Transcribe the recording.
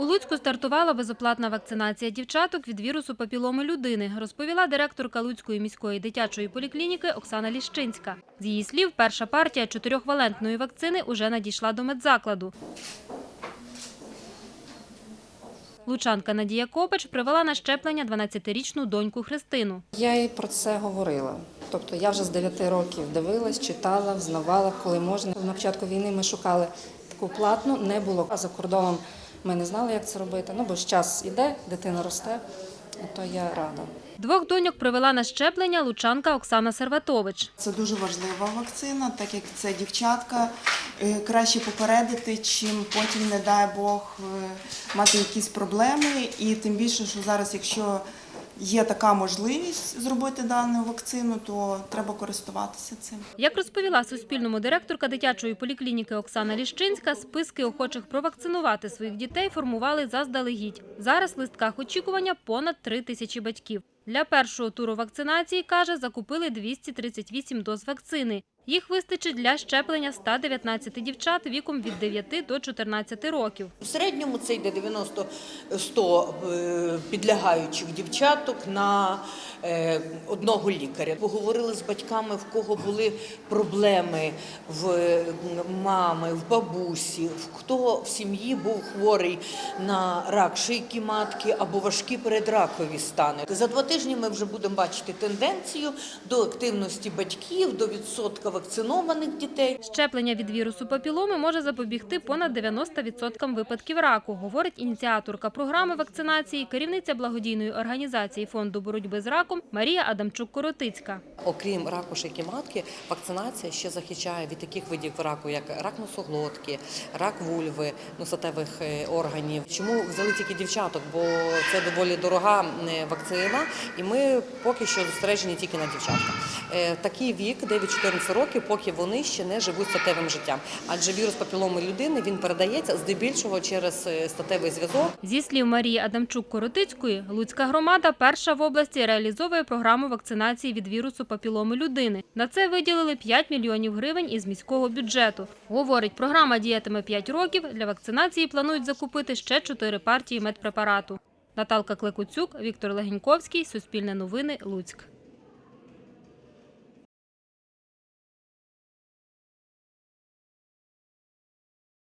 У Луцьку стартувала безоплатна вакцинація дівчаток від вірусу папіломи людини, розповіла директорка Луцької міської дитячої поліклініки Оксана Ліщинська. З її слів, перша партія чотирьохвалентної вакцини уже надійшла до медзакладу. Лучанка Надія Копач привела на щеплення 12-річну доньку Христину. Я їй про це говорила. Тобто я вже з 9 років дивилась, читала, взнавала, коли можна. На початку війни ми шукали таку платну, не було. А за кордоном ми не знали, як це робити. Ну бо ж час іде, дитина росте, то я рада. Двох доньок привела на щеплення лучанка Оксана Серватович. Це дуже важлива вакцина, так як це дівчатка. е, Краще попередити, чим потім, не дай Бог, е, мати якісь проблеми. І тим більше, що зараз, якщо є така можливість зробити дану вакцину, то треба користуватися цим. Як розповіла Суспільному директорка дитячої поліклініки Оксана Ліщинська, списки охочих провакцинувати своїх дітей формували заздалегідь. Зараз в листках очікування понад три тисячі батьків. Для першого туру вакцинації, каже, закупили 238 доз вакцини. Їх вистачить для щеплення 119 дівчат віком від 9 до 14 років. В середньому це йде 90-100 е, підлягаючих дівчаток на е, одного лікаря. Поговорили з батьками, в кого були проблеми в мами, в бабусі, в хто в сім'ї був хворий на рак шийки матки або важкі передракові стани. За два тижні ми вже будемо бачити тенденцію до активності батьків, до відсотка вакцинованих дітей. Щеплення від вірусу папіломи може запобігти понад 90% випадків раку, говорить ініціаторка програми вакцинації, керівниця благодійної організації фонду боротьби з раком Марія Адамчук-Коротицька. Окрім раку шийки матки, вакцинація ще захищає від таких видів раку, як рак носоглотки, рак вульви, носотевих е, органів. Чому взяли тільки дівчаток? Бо це доволі дорога е, вакцина, і ми поки що зосереджені тільки на дівчатках. Е, Такий вік 9-14 років, поки вони ще не живуть статевим життям. Адже вірус папіломи людини він передається здебільшого через е, статевий зв'язок. Зі слів Марії Адамчук-Коротицької, Луцька громада перша в області реалізовує програму вакцинації від вірусу папіломи людини. На це виділили 5 мільйонів гривень із міського бюджету. Говорить, програма діятиме 5 років. Для вакцинації планують закупити ще 4 партії медпрепарату. Наталка Клекуцюк, Віктор Легеньковський, Суспільне новини, Луцьк.